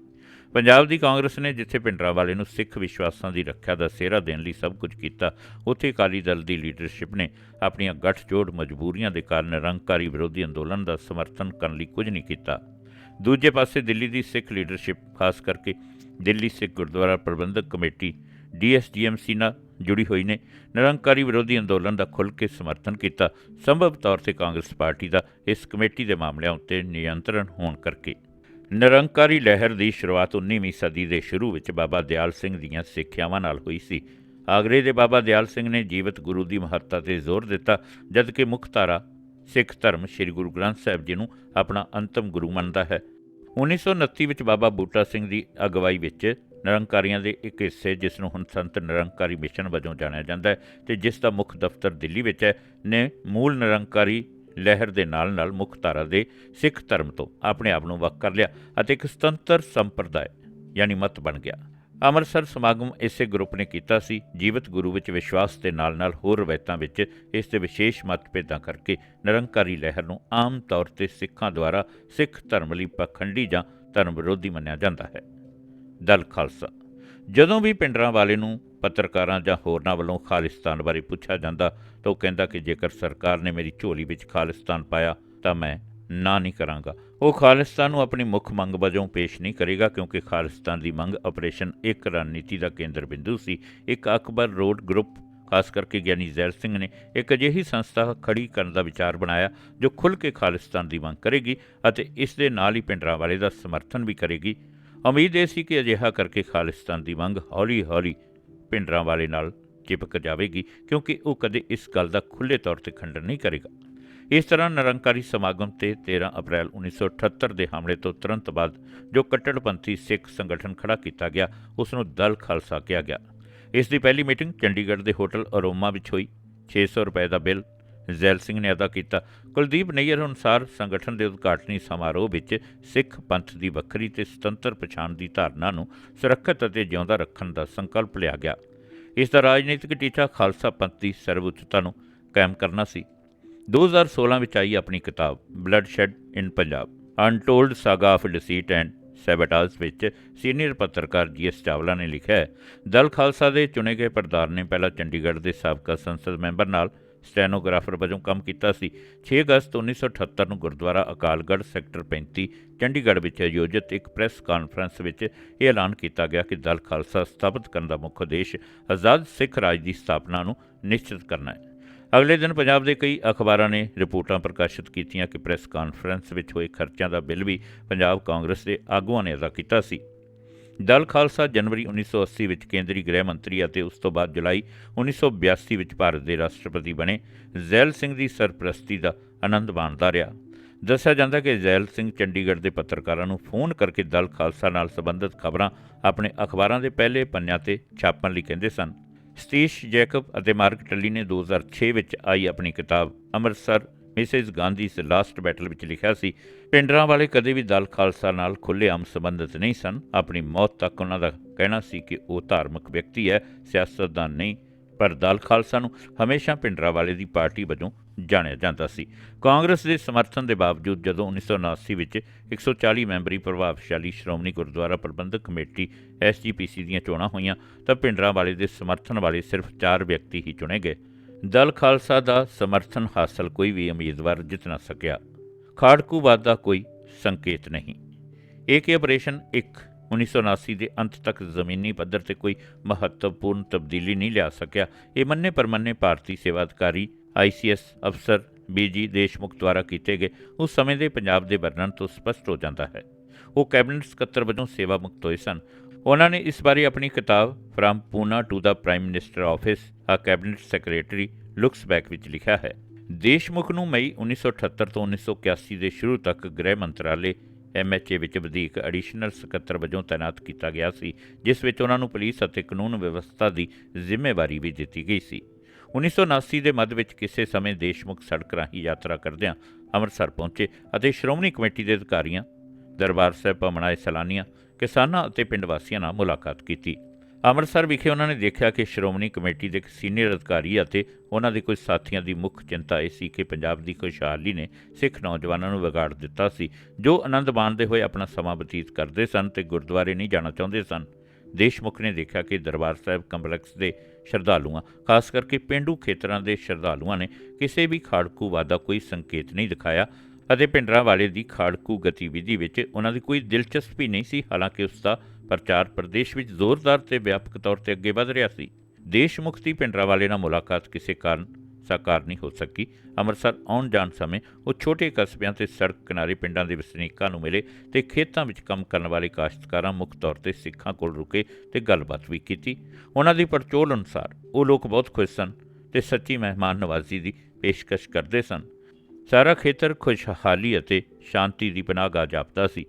ਪੰਜਾਬ ਦੀ ਕਾਂਗਰਸ ਨੇ ਜਿੱਥੇ ਪਿੰਡਰਾ ਵਾਲੇ ਨੂੰ ਸਿੱਖ ਵਿਸ਼ਵਾਸਾਂ ਦੀ ਰੱਖਿਆ ਦਾ ਸਿਹਰਾ ਦੇਣ ਲਈ ਸਭ ਕੁਝ ਕੀਤਾ, ਉੱਥੇ ਅਕਾਲੀ ਦਲ ਦੀ ਲੀਡਰਸ਼ਿਪ ਨੇ ਆਪਣੀਆਂ ਗੱਠਜੋੜ ਮਜਬੂਰੀਆਂ ਦੇ ਕਾਰਨ ਨਿਰੰਕਾਰੀ ਵਿਰੋਧੀ ਅੰਦੋਲਨ ਦਾ ਸਮਰਥਨ ਕਰਨ ਲਈ ਕੁਝ ਨਹੀਂ ਕੀਤਾ। ਦੂਜੇ ਪਾਸੇ ਦਿੱਲੀ ਦੀ ਸਿੱਖ ਲੀਡਰਸ਼ਿਪ ਖਾਸ ਕਰਕੇ ਦਿੱਲੀ ਸਿੱਖ ਗੁਰਦੁਆਰਾ ਪ੍ਰਬੰਧਕ ਕਮੇਟੀ ਡੀਐਸਡੀਐਮਸੀ ਨਾਲ ਜੁੜੀ ਹੋਈ ਨੇ, ਨਿਰੰਕਾਰੀ ਵਿਰੋਧੀ ਅੰਦੋਲਨ ਦਾ ਖੁੱਲ੍ਹ ਕੇ ਸਮਰਥਨ ਕੀਤਾ। ਸੰਭਵ ਤੌਰ ਤੇ ਕਾਂਗਰਸ ਪਾਰਟੀ ਦਾ ਇਸ ਕਮੇਟੀ ਦੇ ਮਾਮਲਿਆਂ ਉੱਤੇ ਨਿਯੰਤਰਣ ਹੋਣ ਕਰਕੇ ਨਿਰੰਕਾਰੀ ਲਹਿਰ ਦੀ ਸ਼ੁਰੂਆਤ 19ਵੀਂ ਸਦੀ ਦੇ ਸ਼ੁਰੂ ਵਿੱਚ ਬਾਬਾ ਦਿਆਲ ਸਿੰਘ ਦੀਆਂ ਸਿੱਖਿਆਵਾਂ ਨਾਲ ਹੋਈ ਸੀ। ਆਗਰੇ ਦੇ ਬਾਬਾ ਦਿਆਲ ਸਿੰਘ ਨੇ ਜੀਵਤ ਗੁਰੂ ਦੀ ਮਹੱਤਤਾ ਤੇ ਜ਼ੋਰ ਦਿੱਤਾ ਜਦਕਿ ਮੁੱਖ ਧਾਰਾ ਸਿੱਖ ਧਰਮ ਸ੍ਰੀ ਗੁਰੂ ਗ੍ਰੰਥ ਸਾਹਿਬ ਜੀ ਨੂੰ ਆਪਣਾ ਅੰਤਮ ਗੁਰੂ ਮੰਨਦਾ ਹੈ। 1929 ਵਿੱਚ ਬਾਬਾ ਬੂਟਾ ਸਿੰਘ ਦੀ ਅਗਵਾਈ ਵਿੱਚ ਨਿਰੰਕਾਰੀਆਂ ਦੇ ਇੱਕ ਹਿੱਸੇ, ਜਿਸ ਨੂੰ ਹੁਣ ਸੰਤ ਨਿਰੰਕਾਰੀ ਮਿਸ਼ਨ ਵਜੋਂ ਜਾਣਿਆ ਜਾਂਦਾ ਹੈ ਤੇ ਜਿਸ ਦਾ ਮੁੱਖ ਦਫ਼ਤਰ ਦਿੱਲੀ ਵਿੱਚ ਹੈ, ਨੇ ਮੂਲ ਨਿਰੰਕਾਰੀ ਲਹਿਰ ਦੇ ਨਾਲ-ਨਾਲ ਮੁੱਖ ਧਾਰਾ ਦੇ ਸਿੱਖ ਧਰਮ ਤੋਂ ਆਪਣੇ ਆਪ ਨੂੰ ਵੱਖ ਕਰ ਲਿਆ ਅਤੇ ਇੱਕ ਸੁਤੰਤਰ ਸੰਪਰਦਾਇ, ਯਾਨੀ ਮਤ ਬਣ ਗਿਆ। ਅੰਮ੍ਰਿਤਸਰ ਸਮਾਗਮ ਇਸੇ ਗਰੁੱਪ ਨੇ ਕੀਤਾ ਸੀ। ਜੀਵਤ ਗੁਰੂ ਵਿੱਚ ਵਿਸ਼ਵਾਸ ਦੇ ਨਾਲ-ਨਾਲ ਹੋਰ ਰਵਾਇਤਾਂ ਵਿੱਚ ਇਸ ਦੇ ਵਿਸ਼ੇਸ਼ ਮਤਭੇਦਾਂ ਕਰਕੇ ਨਿਰੰਕਾਰੀ ਲਹਿਰ ਨੂੰ ਆਮ ਤੌਰ ਤੇ ਸਿੱਖਾਂ ਦੁਆਰਾ ਸਿੱਖ ਧਰਮ ਲਈ ਪਖੰਡੀ ਜਾਂ ਧਰਮ ਵਿਰੋਧੀ ਮੰਨਿਆ ਜਾਂਦਾ ਹੈ। ਦਲ ਖਾਲਸਾ ਜਦੋਂ ਵੀ ਪਿੰਡਰਾਂ ਵਾਲੇ ਨੂੰ ਪੱਤਰਕਾਰਾਂ ਜਾਂ ਹੋਰਨਾਂ ਵੱਲੋਂ ਖਾਲਿਸਤਾਨ ਬਾਰੇ ਪੁੱਛਿਆ ਜਾਂਦਾ ਤਾਂ ਉਹ ਕਹਿੰਦਾ ਕਿ ਜੇਕਰ ਸਰਕਾਰ ਨੇ ਮੇਰੀ ਝੋਲੀ ਵਿੱਚ ਖਾਲਿਸਤਾਨ ਪਾਇਆ ਤਾਂ ਮੈਂ ਨਾ ਨਹੀਂ ਕਰਾਂਗਾ। ਉਹ ਖਾਲਿਸਤਾਨ ਨੂੰ ਆਪਣੀ ਮੁੱਖ ਮੰਗ ਵਜੋਂ ਪੇਸ਼ ਨਹੀਂ ਕਰੇਗਾ ਕਿਉਂਕਿ ਖਾਲਿਸਤਾਨ ਦੀ ਮੰਗ ਆਪਰੇਸ਼ਨ ਇੱਕ ਰਣਨੀਤੀ ਦਾ ਕੇਂਦਰ ਬਿੰਦੂ ਸੀ। ਇੱਕ ਅਕਬਰ ਰੋਡ ਗਰੁੱਪ, ਖਾਸ ਕਰਕੇ ਗਿਆਨੀ ਜ਼ੈਲ ਸਿੰਘ ਨੇ ਇੱਕ ਅਜਿਹੀ ਸੰਸਥਾ ਖੜੀ ਕਰਨ ਦਾ ਵਿਚਾਰ ਬਣਾਇਆ ਜੋ ਖੁੱਲ੍ਹ ਕੇ ਖਾਲਿਸਤਾਨ ਦੀ ਮੰਗ ਕਰੇਗੀ ਅਤੇ ਇਸ ਦੇ ਨਾਲ ਹੀ ਪਿੰਡਰਾਂ ਵਾਲੇ ਦਾ ਸਮਰਥਨ ਵੀ ਕਰੇਗੀ। ਉਮੀਦ ਇਹ ਸੀ ਕਿ ਅਜਿਹਾ ਕਰਕੇ ਖਾਲਿਸਤਾਨ ਦੀ ਮੰਗ ਹੌਲੀ-ਹੌਲੀ ਪਿੰਡਰਾਂ ਵਾਲੇ ਨਾਲ ਚਿਪਕ ਜਾਵੇਗੀ, ਕਿਉਂਕਿ ਉਹ ਕਦੇ ਇਸ ਗੱਲ ਦਾ ਖੁੱਲ੍ਹੇ ਤੌਰ ਤੇ ਖੰਡਨ ਨਹੀਂ ਕਰੇਗਾ। ਇਸ ਤਰ੍ਹਾਂ ਨਿਰੰਕਾਰੀ ਸਮਾਗਮ ਤੇ 13 ਅਪ੍ਰੈਲ 1978 ਦੇ ਹਮਲੇ ਤੋਂ ਤੁਰੰਤ ਬਾਅਦ ਜੋ ਕੱਟੜਪੰਥੀ ਸਿੱਖ ਸੰਗਠਨ ਖੜਾ ਕੀਤਾ ਗਿਆ, ਉਸ ਨੂੰ ਦਲ ਖਾਲਸਾ ਕਿਹਾ ਗਿਆ। ਇਸ ਦੀ ਪਹਿਲੀ ਮੀਟਿੰਗ ਚੰਡੀਗੜ੍ਹ ਦੇ ਹੋਟਲ ਅਰੋਮਾ ਵਿੱਚ ਹੋਈ। 600 ਰੁਪਏ ਦਾ ਬਿੱਲ ਜ਼ੈਲ ਸਿੰਘ ਨੇ ਅਦਾ ਕੀਤਾ। ਕੁਲਦੀਪ ਨਈਅਰ ਅਨੁਸਾਰ ਸੰਗਠਨ ਦੇ ਉਦਘਾਟਨੀ ਸਮਾਰੋਹ ਵਿੱਚ ਸਿੱਖ ਪੰਥ ਦੀ ਵੱਖਰੀ ਤੇ ਸੁਤੰਤਰ ਪਛਾਣ ਦੀ ਧਾਰਨਾ ਨੂੰ ਸੁਰੱਖਿਅਤ ਅਤੇ ਜਿਉਂਦਾ ਰੱਖਣ ਦਾ ਸੰਕਲਪ ਲਿਆ ਗਿਆ। ਇਸ ਦਾ ਰਾਜਨੀਤਿਕ ਟੀਚਾ ਖਾਲਸਾ ਪੰਥ ਦੀ ਸਰਵਉੱਚਤਾ ਨੂੰ ਕਾਇਮ ਕਰਨਾ ਸੀ। 2016 ਵਿੱਚ ਆਈ ਆਪਣੀ ਕਿਤਾਬ bloodshed in Punjab untold saga of deceit and sabotage ਵਿੱਚ ਸੀਨੀਅਰ ਪੱਤਰਕਾਰ ਜੀਐਸ ਚਾਵਲਾ ਨੇ ਲਿਖਿਆ ਹੈ, ਦਲ ਖਾਲਸਾ ਦੇ ਚੁਣੇ ਗਏ ਪ੍ਰਧਾਨ ਨੇ ਪਹਿਲਾਂ ਚੰਡੀਗੜ੍ਹ ਦੇ ਸਾਬਕਾ ਸੰਸਦ ਮੈਂਬਰ ਨਾਲ ਸਟੈਨੋਗ੍ਰਾਫਰ ਵਜੋਂ ਕੰਮ ਕੀਤਾ ਸੀ। 6 ਅਗਸਤ 1978 ਨੂੰ ਗੁਰਦੁਆਰਾ ਅਕਾਲਗੜ੍ਹ ਸੈਕਟਰ 35 ਚੰਡੀਗੜ੍ਹ ਵਿੱਚ ਆਯੋਜਿਤ ਇੱਕ ਪ੍ਰੈਸ ਕਾਨਫਰੰਸ ਵਿੱਚ ਇਹ ਐਲਾਨ ਕੀਤਾ ਗਿਆ ਕਿ ਦਲ ਖਾਲਸਾ ਸਥਾਪਿਤ ਕਰਨ ਦਾ ਮੁੱਖ ਉਦੇਸ਼ ਆਜ਼ਾਦ ਸਿੱਖ ਰਾਜ ਦੀ ਸਥਾਪਨਾ ਨੂੰ ਨਿਸ਼ਚਿਤ ਕਰਨਾ ਹੈ। ਅਗਲੇ ਦਿਨ ਪੰਜਾਬ ਦੇ ਕਈ ਅਖਬਾਰਾਂ ਨੇ ਰਿਪੋਰਟਾਂ ਪ੍ਰਕਾਸ਼ਿਤ ਕੀਤੀਆਂ ਕਿ ਪ੍ਰੈਸ ਕਾਨਫਰੰਸ ਵਿੱਚ ਹੋਏ ਖਰਚਿਆਂ ਦਾ ਬਿੱਲ ਵੀ ਪੰਜਾਬ ਕਾਂਗਰਸ ਦੇ ਆਗੂਆਂ ਨੇ ਅਦਾ ਕੀਤਾ ਸੀ। ਦਲ ਖਾਲਸਾ ਜਨਵਰੀ 1980 ਵਿੱਚ ਕੇਂਦਰੀ ਗ੍ਰਹਿ ਮੰਤਰੀ ਅਤੇ ਉਸ ਤੋਂ ਬਾਅਦ ਜੁਲਾਈ 1982 ਵਿੱਚ ਭਾਰਤ ਦੇ ਰਾਸ਼ਟਰਪਤੀ ਬਣੇ ਜ਼ੈਲ ਸਿੰਘ ਦੀ ਸਰਪ੍ਰਸਤੀ ਦਾ ਆਨੰਦ ਮਾਣਦਾ ਰਿਹਾ। ਦੱਸਿਆ ਜਾਂਦਾ ਕਿ ਜ਼ੈਲ ਸਿੰਘ ਚੰਡੀਗੜ੍ਹ ਦੇ ਪੱਤਰਕਾਰਾਂ ਨੂੰ ਫੋਨ ਕਰਕੇ ਦਲ ਖਾਲਸਾ ਨਾਲ ਸੰਬੰਧਿਤ ਖਬਰਾਂ ਆਪਣੇ ਅਖਬਾਰਾਂ ਦੇ ਪਹਿਲੇ ਪੰਨਿਆਂ ਤੇ ਛਾਪਣ ਲਈ ਕਹਿੰਦੇ ਸਨ। ਸਤੀਸ਼ ਜੈਕਬ ਅਤੇ ਮਾਰਕ ਟੱਲੀ ਨੇ 2006 ਵਿੱਚ ਆਈ ਆਪਣੀ ਕਿਤਾਬ ਅੰਮ੍ਰਿਤਸਰ ਮਿਸਿਸ ਇਸ ਲਾਸਟ ਬੈਟਲ ਵਿੱਚ ਲਿਖਿਆ ਸੀ, ਪਿੰਡਰਾਂ ਵਾਲੇ ਕਦੇ ਵੀ ਦਲ ਖਾਲਸਾ ਨਾਲ ਖੁੱਲ੍ਹੇਆਮ ਸੰਬੰਧਿਤ ਨਹੀਂ ਸਨ। ਆਪਣੀ ਮੌਤ ਤੱਕ ਉਹਨਾਂ ਦਾ ਕਹਿਣਾ ਸੀ ਕਿ ਉਹ ਧਾਰਮਿਕ ਵਿਅਕਤੀ ਹੈ ਸਿਆਸਤਦਾਨ ਨਹੀਂ, ਪਰ ਦਲ ਖਾਲਸਾ ਨੂੰ ਹਮੇਸ਼ਾ ਪਿੰਡਰਾਂ ਵਾਲੇ ਦੀ ਪਾਰਟੀ ਵਜੋਂ ਜਾਣਿਆ ਜਾਂਦਾ ਸੀ। ਕਾਂਗਰਸ ਦੇ ਸਮਰਥਨ ਦੇ ਬਾਵਜੂਦ ਜਦੋਂ 1979 ਵਿੱਚ 140 ਮੈਂਬਰੀ ਪ੍ਰਭਾਵਸ਼ਾਲੀ ਸ਼੍ਰੋਮਣੀ ਗੁਰਦੁਆਰਾ ਪ੍ਰਬੰਧਕ ਕਮੇਟੀ ਐਸਜੀਪੀਸੀ ਦੀਆਂ ਚੋਣਾਂ ਹੋਈਆਂ, ਤਾਂ ਪਿੰਡਰਾਂ ਵਾਲੇ ਦੇ ਸਮਰਥਨ ਵਾਲੇ ਸਿਰਫ 4 ਵਿਅਕਤੀ ਹੀ ਚੁਣੇ ਗਏ। ਦਲ ਖਾਲਸਾ ਦਾ ਸਮਰਥਨ ਹਾਸਲ ਕੋਈ ਵੀ ਉਮੀਦਵਾਰ ਜਿੱਤ ਨਾ ਸਕਿਆ। ਖਾੜਕੂਵਾਦ ਦਾ ਕੋਈ ਸੰਕੇਤ ਨਹੀਂ। ਏਕੇ ਆਪਰੇਸ਼ਨ 1 1979 ਦੇ ਅੰਤ ਤੱਕ ਜ਼ਮੀਨੀ ਪੱਧਰ ਤੇ ਕੋਈ ਮਹੱਤਵਪੂਰਨ ਤਬਦੀਲੀ ਨਹੀਂ ਲਿਆ ਸਕਿਆ। ਇਹ ਮੰਨੇ ਪਰਮੰਨੇ ਭਾਰਤੀ ਸੇਵਾ ਅਧਿਕਾਰੀ ਆਈਸੀਐਸ ਅਫਸਰ ਬੀਜੀ ਦੇਸ਼ਮੁਖ ਦੁਆਰਾ ਕੀਤੇ ਗਏ। ਉਸ ਸਮੇਂ ਦੇ ਪੰਜਾਬ ਦੇ ਵਰਣਨ ਤੋਂ ਸਪਸ਼ਟ ਹੋ ਜਾਂਦਾ ਹੈ। ਉਹ ਕੈਬਨਿਟ ਸਕੱਤਰ ਵਜੋਂ ਸੇਵਾ ਮੁਕਤ ਹੋਏ ਸਨ। ਉਹਨਾਂ ਨੇ ਇਸ ਬਾਰੇ ਆਪਣੀ ਕਿਤਾਬ from Poona to the prime minister office a cabinet secretary looks back ਵਿੱਚ ਲਿਖਿਆ ਹੈ। ਦੇਸ਼ਮੁਖ ਨੂੰ ਮਈ 1978 ਤੋਂ 1981 ਦੇ ਸ਼ੁਰੂ ਤੱਕ ਗ੍ਰਹਿ ਮੰਤਰਾਲੇ ਐਮਐਚਏ ਵਿੱਚ ਵਧੀਕ ਐਡੀਸ਼ਨਲ ਸਕੱਤਰ ਵਜੋਂ ਤਾਇਨਾਤ ਕੀਤਾ ਗਿਆ ਸੀ, ਜਿਸ ਵਿੱਚ ਉਹਨਾਂ ਨੂੰ ਪੁਲਿਸ ਅਤੇ ਕਾਨੂੰਨ ਵਿਵਸਥਾ ਦੀ ਜ਼ਿੰਮੇਵਾਰੀ ਵੀ ਦਿੱਤੀ ਗਈ ਸੀ। 1979 ਦੇ ਮੱਧ ਵਿੱਚ ਕਿਸੇ ਸਮੇਂ ਦੇਸ਼ਮੁਖ ਸੜਕ ਰਾਹੀਂ ਯਾਤਰਾ ਕਰਦਿਆਂ ਅੰਮ੍ਰਿਤਸਰ ਪਹੁੰਚੇ ਅਤੇ ਸ਼੍ਰੋਮਣੀ ਕਮੇਟੀ ਦੇ ਅਧਿਕਾਰੀਆਂ, ਦਰਬਾਰ ਸਾਹਿਬ ਪਮਣਾਏ ਸੈਲਾਨੀਆਂ, ਕਿਸਾਨਾਂ ਅਤੇ ਪਿੰਡ ਵਾਸੀਆਂ ਨਾਲ ਮੁਲਾਕਾਤ ਕੀਤੀ। ਅੰਮ੍ਰਿਤਸਰ ਵਿਖੇ ਉਹਨਾਂ ਨੇ ਦੇਖਿਆ ਕਿ ਸ਼੍ਰੋਮਣੀ ਕਮੇਟੀ ਦੇ ਇੱਕ ਸੀਨੀਅਰ ਅਧਿਕਾਰੀ ਅਤੇ ਉਹਨਾਂ ਦੇ ਕੁਝ ਸਾਥੀਆਂ ਦੀ ਮੁੱਖ ਚਿੰਤਾ ਇਹ ਸੀ ਕਿ ਪੰਜਾਬ ਦੀ ਖੁਸ਼ਹਾਲੀ ਨੇ ਸਿੱਖ ਨੌਜਵਾਨਾਂ ਨੂੰ ਵਿਗਾੜ ਦਿੱਤਾ ਸੀ, ਜੋ ਆਨੰਦ ਮਾਣਦੇ ਹੋਏ ਆਪਣਾ ਸਮਾਂ ਬਤੀਤ ਕਰਦੇ ਸਨ ਤੇ ਗੁਰਦੁਆਰੇ ਨਹੀਂ ਜਾਣਾ ਚਾਹੁੰਦੇ ਸਨ। ਦੇਸ਼ਮੁਖ ਨੇ ਦੇਖਿਆ ਕਿ ਦਰਬਾਰ ਸਾਹਿਬ ਕੰਪਲੈਕਸ ਦੇ ਸ਼ਰਧਾਲੂਆਂ, ਖਾਸ ਕਰਕੇ ਪਿੰਡੂ ਖੇਤਰਾਂ ਦੇ ਸ਼ਰਧਾਲੂਆਂ ਨੇ ਕਿਸੇ ਵੀ ਖਾੜਕੂਵਾਦ ਦਾ ਕੋਈ ਸੰਕੇਤ ਨਹੀਂ ਦਿਖਾਇਆ ਅਤੇ ਪਿੰਡਰਾਂ ਵਾਲੇ ਦੀ ਖਾੜਕੂ ਗਤੀਵਿਧੀ ਵਿੱਚ ਉਹਨਾਂ ਦੀ ਕੋਈ ਦਿਲਚਸਪੀ ਨਹੀਂ ਸੀ, ਹਾਲਾਂਕਿ ਉਸ ਦਾ ਪ੍ਰਚਾਰ ਪ੍ਰਦੇਸ਼ ਵਿੱਚ ਜ਼ੋਰਦਾਰ ਤੇ ਵਿਆਪਕ ਤੌਰ ਤੇ ਅੱਗੇ ਵਧ ਰਿਹਾ ਸੀ। ਦੇਸ਼ ਮੁਕਤੀ ਪਿੰਡਰਾਂ ਵਾਲੇ ਨਾਲ ਮੁਲਾਕਾਤ ਕਿਸੇ ਕਾਰਨ ਸਾਕਾਰ ਨਹੀਂ ਹੋ ਸਕੀ। ਅੰਮ੍ਰਿਤਸਰ ਆਉਣ ਜਾਣ ਸਮੇਂ ਉਹ ਛੋਟੇ ਕਸਬਿਆਂ ਤੇ ਸੜਕ ਕਿਨਾਰੇ ਪਿੰਡਾਂ ਦੇ ਵਸਨੀਕਾਂ ਨੂੰ ਮਿਲੇ ਤੇ ਖੇਤਾਂ ਵਿੱਚ ਕੰਮ ਕਰਨ ਵਾਲੇ ਕਾਸ਼ਤਕਾਰਾਂ ਮੁੱਖ ਤੌਰ ਤੇ ਸਿੱਖਾਂ ਕੋਲ ਰੁਕੇ ਤੇ ਗੱਲਬਾਤ ਵੀ ਕੀਤੀ। ਉਹਨਾਂ ਦੀ ਪੜਚੋਲ ਅਨੁਸਾਰ ਉਹ ਲੋਕ ਬਹੁਤ ਖੁਸ਼ ਸਨ ਤੇ ਸੱਚੀ ਮਹਿਮਾਨ ਨਵਾਜ਼ੀ ਦੀ ਪੇਸ਼ਕਸ਼ ਕਰਦੇ ਸਨ। ਸਾਰਾ ਖੇਤਰ ਖੁਸ਼ਹਾਲੀ ਅਤੇ ਸ਼ਾਂਤੀ ਦੀ ਪਨਾਹਗਾਹ ਜਾਪਦਾ ਸੀ।